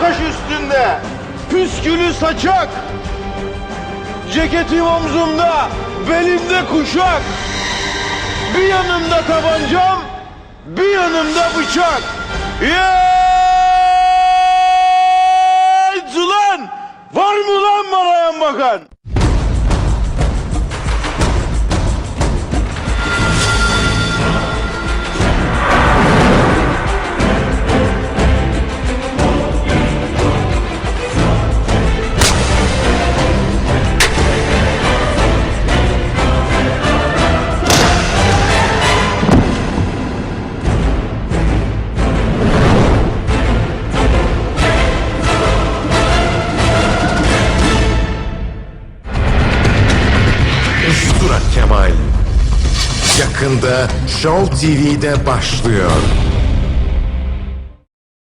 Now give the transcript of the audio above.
kaş üstünde, püskülü saçak. Ceketim omzumda, belimde kuşak. Bir yanımda tabancam, bir yanımda bıçak. Yeeey! Ustura Kemal yakında Show TV'de başlıyor.